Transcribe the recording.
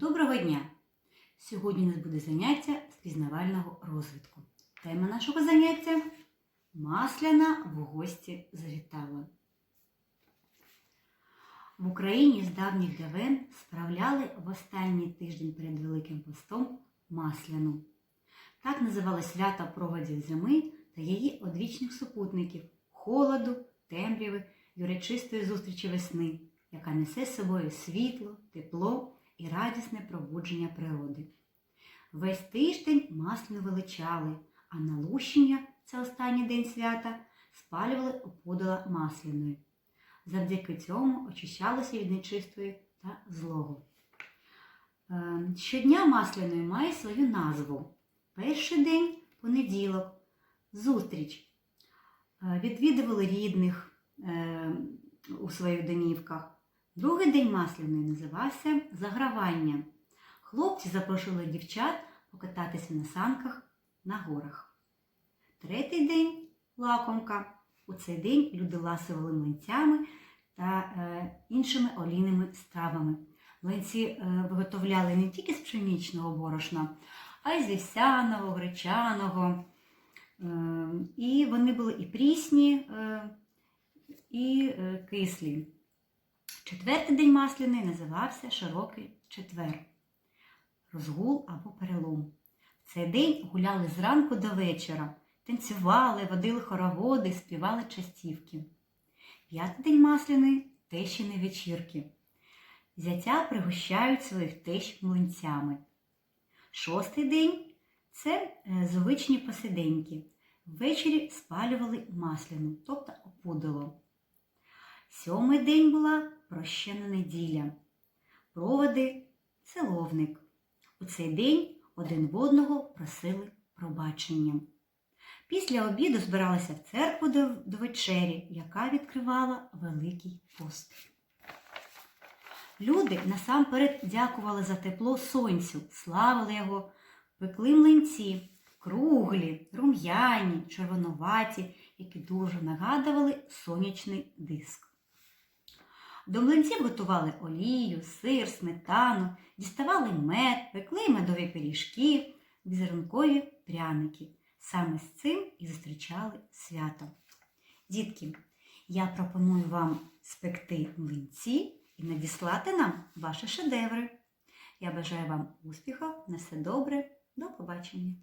Доброго дня! Сьогодні у нас буде заняття з пізнавального розвитку. Тема нашого заняття Масляна в гості завітала. В Україні з давніх давен справляли в останній тиждень перед Великим постом Масляну. Так називали свята проводів зими та її одвічних супутників холоду, темряви й урочистої зустрічі весни, яка несе з собою світло, тепло і радісне пробудження природи. Весь тиждень масляну величали, а на Лущення, це останній день свята, спалювали опудала масляною. Завдяки цьому очищалося від нечистої та злого. Е, Щодня масляної має свою назву. Перший день понеділок, зустріч. Е, Відвідували рідних е, у своїх домівках. Другий день масляної називався загравання. Хлопці запрошували дівчат покататися на санках на горах. Третій день лакомка. У цей день люди ласували млинцями та е, іншими олійними стравами. Млинці е, виготовляли не тільки з пшеничного борошна, а й з вівсяного, гречаного. Е, і вони були і прісні, е, і е, кислі. Четвертий день масляний називався Широкий четвер, розгул або перелом. В цей день гуляли зранку до вечора, танцювали, водили хороводи, співали частівки. П'ятий день масляний тещини вечірки. Зятя пригощають своїх тещ млинцями. Шостий день це е, звичні посиденьки. Ввечері спалювали масляну, тобто опудало. Сьомий день була прощена неділя. Проводи целовник. У цей день один в одного просили пробачення. Після обіду збиралися в церкву до вечері, яка відкривала Великий пост. Люди насамперед дякували за тепло сонцю, славили його, пекли млинці, круглі, рум'яні, червонуваті, які дуже нагадували сонячний диск. До млинців готували олію, сир, сметану, діставали мед, пекли медові пиріжки, візерункові пряники. Саме з цим і зустрічали свято. Дітки, я пропоную вам спекти млинці і надіслати нам ваші шедеври. Я бажаю вам успіхів, на все добре, до побачення!